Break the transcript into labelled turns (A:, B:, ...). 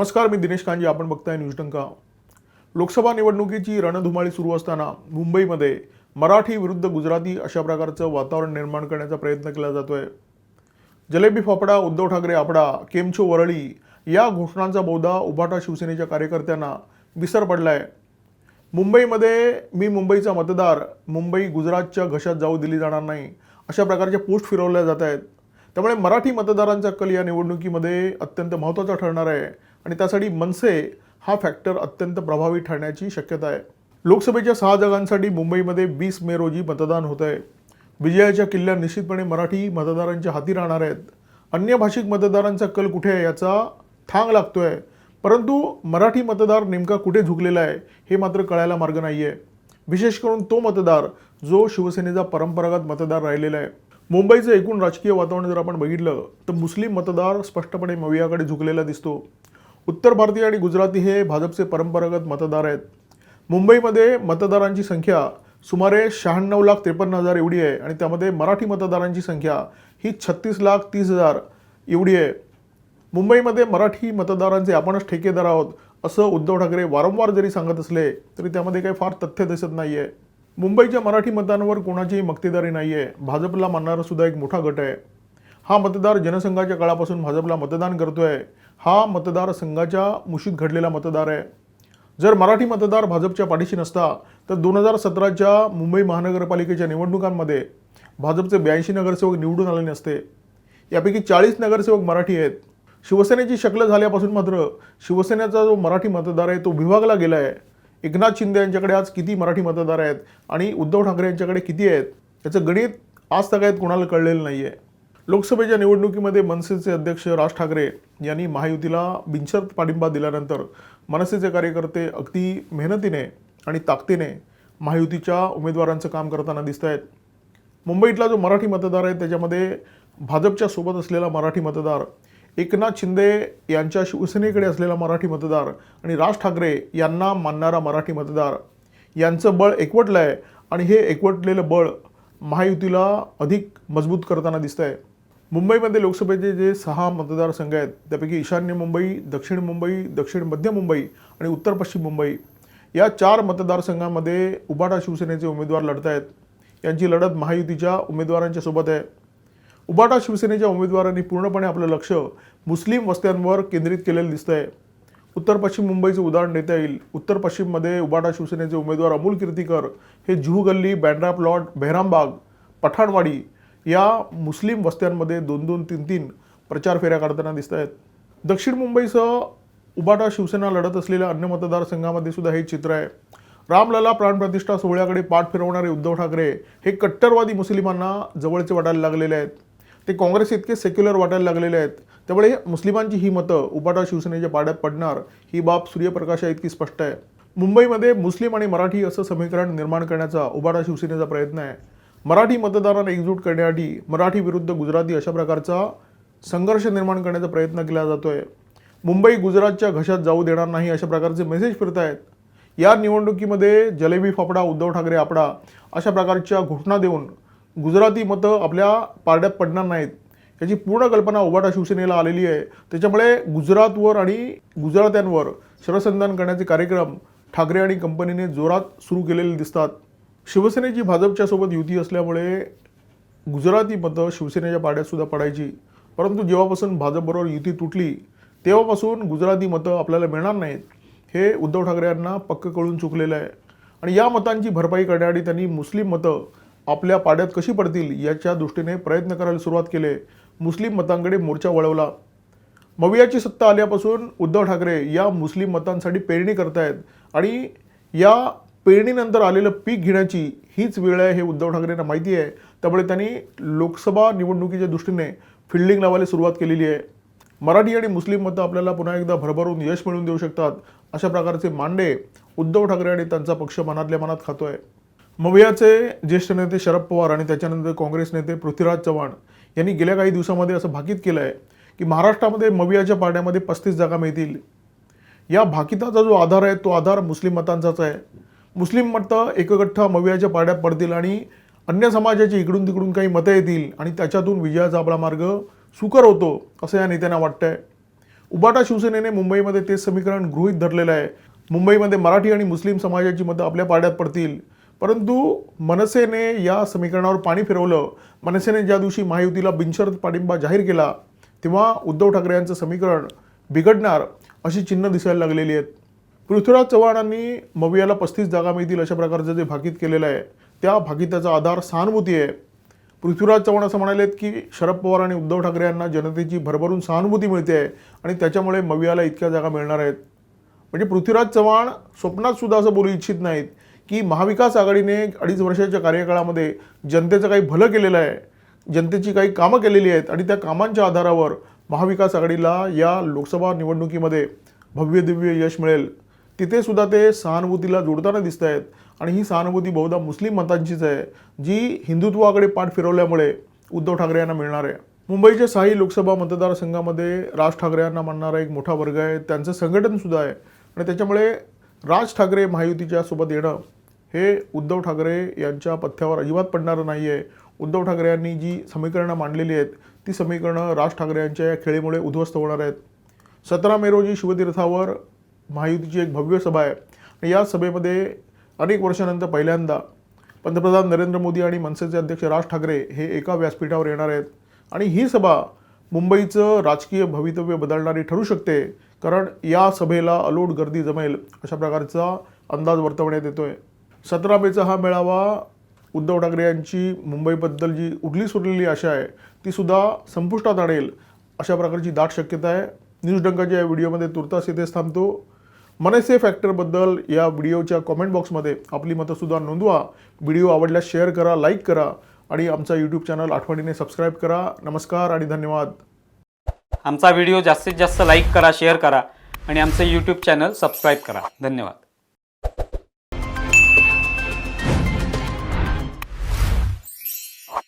A: नमस्कार मी दिनेश कांजी. आपण बघताय न्यूज टंका. लोकसभा निवडणुकीची रणधुमाळी सुरू असताना मुंबईमध्ये मराठी विरुद्ध गुजराती अशा प्रकारचं वातावरण निर्माण करण्याचा प्रयत्न केला जातोय. जलेबी फाफडा उद्धव ठाकरे आपडा केमछो वरळी या घोषणांचा बहुधा उभाटा शिवसेनेच्या कार्यकर्त्यांना विसर पडला आहे मुंबईमध्ये मी मुंबईचा मतदार मुंबई गुजरातच्या घशात जाऊ दिली जाणार नाही अशा प्रकारचे पोस्ट फिरवल्या जात आहेत. त्यामुळे मराठी मतदारांचा कल या निवडणुकीमध्ये अत्यंत महत्त्वाचा ठरणार आहे. आणि त्यासाठी मनसे हा फॅक्टर अत्यंत प्रभावी ठरण्याची शक्यता आहे. लोकसभेच्या सहा जागांसाठी मुंबईमध्ये वीस मे रोजी मतदान होत आहे विजयाच्या किल्ल्या निश्चितपणे मराठी मतदारांच्या हाती राहणार आहेत. अन्य भाषिक मतदारांचा कल कुठे आहे याचा थांग लागतो आहे परंतु मराठी मतदार नेमका कुठे झुकलेला आहे हे मात्र कळायला मार्ग नाही आहे विशेष करून तो मतदार जो शिवसेनेचा परंपरागत मतदार राहिलेला आहे. मुंबईचं एकूण राजकीय वातावरण जर आपण बघितलं तर मुस्लिम मतदार स्पष्टपणे मवियाकडे झुकलेला दिसतो. उत्तर भारतीय आणि गुजराती हे भाजपचे परंपरागत मतदार आहेत. मुंबईमध्ये मतदारांची संख्या सुमारे शहाण्णव लाख त्रेपन्न हजार एवढी आहे आणि त्यामध्ये मराठी मतदारांची संख्या ही छत्तीस लाख तीस हजार एवढी आहे. मुंबईमध्ये मराठी मतदारांचे आपणच ठेकेदार आहोत असं उद्धव ठाकरे वारंवार जरी सांगत असले तरी त्यामध्ये काही फार तथ्य दिसत नाही आहे मुंबईच्या मराठी मतांवर कोणाचीही मक्तेदारी नाही आहे भाजपला मानणारा सुद्धा एक मोठा गट आहे. हा मतदार जनसंघाच्या काळापासून भाजपला मतदान करतो आहे हा मतदार संघाच्या मुशीत घडलेला मतदार आहे. जर मराठी मतदार भाजपच्या पाठीशी नसता तर दोन हजार सतराच्या मुंबई महानगरपालिकेच्या निवडणुकांमध्ये भाजपचे ब्याऐंशी नगरसेवक निवडून आले नसते. यापैकी चाळीस नगरसेवक मराठी आहेत. शिवसेनेची शक्ल झाल्यापासून मात्र शिवसेनेचा जो मराठी मतदार आहे तो विभागला गेला आहे एकनाथ शिंदे यांच्याकडे आज किती मराठी मतदार आहेत आणि उद्धव ठाकरे यांच्याकडे किती आहेत याचं गणित आज तगायत कोणाला कळलेलं नाही आहे लोकसभेच्या निवडणुकीमध्ये मनसेचे अध्यक्ष राज ठाकरे यांनी महायुतीला बिनशर्त पाठिंबा दिल्यानंतर मनसेचे कार्यकर्ते अगदी मेहनतीने आणि ताकदीने महायुतीच्या उमेदवारांचं काम करताना दिसत आहेत. मुंबईतला जो मराठी मतदार आहे त्याच्यामध्ये भाजपच्या सोबत असलेला मराठी मतदार एकनाथ शिंदे यांच्या शिवसेनेकडे असलेला मराठी मतदार आणि राज ठाकरे यांना मानणारा मराठी मतदार यांचं बळ एकवटलं आहे आणि हे एकवटलेलं बळ महायुतीला अधिक मजबूत करताना दिसतं आहे मुंबईमध्ये लोकसभेचे जे सहा मतदारसंघ आहेत त्यापैकी ईशान्य मुंबई दक्षिण मुंबई दक्षिण मध्य मुंबई आणि उत्तर पश्चिम मुंबई या चार मतदारसंघामध्ये उबाटा शिवसेनेचे उमेदवार लढत आहेत. यांची लढत महायुतीच्या उमेदवारांच्या सोबत आहे. उबाटा शिवसेनेच्या उमेदवारांनी पूर्णपणे आपलं लक्ष मुस्लिम वस्त्यांवर केंद्रित केलेलं दिसतं आहे उत्तर पश्चिम मुंबईचं उदाहरण देता येईल. उत्तर पश्चिममध्ये उबाटा शिवसेनेचे उमेदवार अमोल कीर्तीकर हे जुहू गल्ली बँड्रा प्लॉट बेहरामबाग पठाणवाडी या मुस्लिम वस्त्यांमध्ये दोन दोन तीन तीन प्रचार फेऱ्या काढताना दिसत आहेत. दक्षिण मुंबईसह उबाटा शिवसेना लढत असलेल्या अन्य मतदारसंघामध्ये सुद्धा हे चित्र आहे. रामलला प्राणप्रतिष्ठा सोहळ्याकडे पाठ फिरवणारे उद्धव ठाकरे हे कट्टरवादी मुस्लिमांना जवळचे वाटायला लागलेले आहेत. ते काँग्रेस इतके सेक्युलर वाटायला लागलेले आहेत. त्यामुळे मुस्लिमांची ही मतं उबाटा शिवसेनेच्या पाड्यात पडणार ही बाब सूर्यप्रकाशा इतकी स्पष्ट आहे. मुंबईमध्ये मुस्लिम आणि मराठी असं समीकरण निर्माण करण्याचा उबाटा शिवसेनेचा प्रयत्न आहे. मराठी मतदारांना एकजूट करण्यासाठी मराठी विरुद्ध गुजराती अशा प्रकारचा संघर्ष निर्माण करण्याचा प्रयत्न केला जातो आहे मुंबई गुजरातच्या घशात जाऊ देणार नाही अशा प्रकारचे मेसेज फिरत आहेत या निवडणुकीमध्ये जलेबी फाफडा उद्धव ठाकरे आपडा अशा प्रकारच्या घोषणा देऊन गुजराती मतं आपल्या पारड्यात पडणार नाहीत. याची पूर्ण कल्पना उभाटा शिवसेनेला आलेली आहे. त्याच्यामुळे गुजरातवर आणि गुजरात्यांवर शरसंधान करण्याचे कार्यक्रम ठाकरे आणि कंपनीने जोरात सुरू केलेले दिसतात. शिवसेनेची भाजपच्या सोबत युती असल्यामुळे गुजराती मतं शिवसेनेच्या पाड्यात सुद्धा पडायची. परंतु जेव्हापासून भाजपबरोबर युती तुटली तेव्हापासून गुजराती मतं आपल्याला मिळणार नाहीत. हे उद्धव ठाकरे यांना पक्क कळून चुकलेलं आहे. आणि या मतांची भरपाई करण्यासाठी त्यांनी मुस्लिम मतं आपल्या पाड्यात कशी पडतील याच्या दृष्टीने प्रयत्न करायला सुरुवात केले. मुस्लिम मतांकडे मोर्चा वळवला. मवियाची सत्ता आल्यापासून उद्धव ठाकरे या मुस्लिम मतांसाठी पेरणी करतायत आणि या पेरणीनंतर आलेलं पीक घेण्याची हीच वेळ आहे हे उद्धव ठाकरेंना माहिती आहे. त्यामुळे त्यांनी लोकसभा निवडणुकीच्या दृष्टीने फिल्डिंग लावायला सुरुवात केलेली आहे. मराठी आणि मुस्लिम मतं आपल्याला पुन्हा एकदा भरभरून यश मिळवून देऊ शकतात अशा प्रकारचे मांडे उद्धव ठाकरे आणि त्यांचा पक्ष मनातल्या मनात खातो आहे मवियाचे ज्येष्ठ नेते शरद पवार आणि त्याच्यानंतर काँग्रेस नेते पृथ्वीराज चव्हाण यांनी गेल्या काही दिवसामध्ये असं भाकीत केलं आहे की महाराष्ट्रामध्ये मवियाच्या पाड्यामध्ये पस्तीस जागा मिळतील. या भाकिताचा जो आधार आहे तो आधार मुस्लिम मतांचाच आहे. मुस्लिम मतं एकगठ्ठा मवियाच्या पाड्यात पडतील आणि अन्य समाजाची इकडून तिकडून काही मतं येतील आणि त्याच्यातून विजयाचा आपला मार्ग सुकर होतो असं या नेत्यांना वाटतंय. उबाटा शिवसेनेने मुंबईमध्ये ते समीकरण गृहीत धरलेलं आहे. मुंबईमध्ये मराठी आणि मुस्लिम समाजाची मतं आपल्या पाड्यात पडतील. परंतु मनसेने या समीकरणावर पाणी फिरवलं. मनसेने ज्या दिवशी महायुतीला बिनशर्त पाठिंबा जाहीर केला तेव्हा उद्धव ठाकरे यांचं समीकरण बिघडणार अशी चिन्ह दिसायला लागलेली आहेत. पृथ्वीराज चव्हाणांनी मवियाला पस्तीस जागा मिळतील अशा प्रकारचं जे भाकीत केलेलं आहे त्या भाकिताचा आधार सहानुभूती आहे. पृथ्वीराज चव्हाण असं म्हणाले आहेत की शरद पवार आणि उद्धव ठाकरे यांना जनतेची भरभरून सहानुभूती मिळते आहे आणि त्याच्यामुळे मवियाला इतक्या जागा मिळणार आहेत. म्हणजे पृथ्वीराज चव्हाण स्वप्नात सुद्धा असं बोलू इच्छित नाहीत की महाविकास आघाडीने अडीच वर्षाच्या कार्यकाळामध्ये जनतेचं काही भलं केलेलं आहे जनतेची काही कामं केलेली आहेत आणि त्या कामांच्या आधारावर महाविकास आघाडीला या लोकसभा निवडणुकीमध्ये भव्य दिव्य यश मिळेल. तिथे सुद्धा ते सहानुभूतीला जोडताना दिसत आहेत. आणि ही सहानुभूती बहुधा मुस्लिम मतांचीच आहे जी हिंदुत्वाकडे पाठ फिरवल्यामुळे उद्धव ठाकरे यांना मिळणार आहे. मुंबईच्या साई लोकसभा मतदारसंघामध्ये राज ठाकरे यांना मानणारा एक मोठा वर्ग आहे. त्यांचं संघटनसुद्धा आहे. आणि त्याच्यामुळे राज ठाकरे महायुतीच्या सोबत येणं हे उद्धव ठाकरे यांच्या पथ्यावर अजिबात पडणारं नाही आहे. उद्धव ठाकरे यांनी जी समीकरणं मांडलेली आहेत ती समीकरणं राज ठाकरे यांच्या या खेळीमुळे उद्ध्वस्त होणार आहेत. सतरा मे रोजी शिवतीर्थावर महायुतीची एक भव्य सभा आहे. आणि या सभेमध्ये अनेक वर्षानंतर पहिल्यांदा पंतप्रधान नरेंद्र मोदी आणि मनसेचे अध्यक्ष राज ठाकरे हे एका व्यासपीठावर येणार आहेत. आणि ही सभा मुंबईचं राजकीय भवितव्य बदलणारी ठरू शकते कारण या सभेला अलोट गर्दी जमेल अशा प्रकारचा अंदाज वर्तवण्यात येतोय. सतरा मेचा हा मेळावा उद्धव ठाकरे यांची मुंबईबद्दल जी उठली सुरलेली आशा आहे ती सुद्धा संपुष्टात आणेल अशा प्रकारची दाट शक्यता आहे. न्यूज डंकाच्या या व्हिडिओमध्ये तुर्तास इथेच थांबतो. मनसे फॅक्टरबद्दल या व्हिडिओच्या कॉमेंट बॉक्समध्ये आपली मतंसुद्धा नोंदवा. व्हिडिओ आवडल्यास शेअर करा लाईक करा आणि आमचा यूट्यूब चॅनल आठवणीने सबस्क्राईब करा. नमस्कार आणि धन्यवाद.
B: आमचा व्हिडिओ जास्तीत जास्त लाईक करा शेअर करा आणि आमचं यूट्यूब चॅनल सबस्क्राईब करा. धन्यवाद.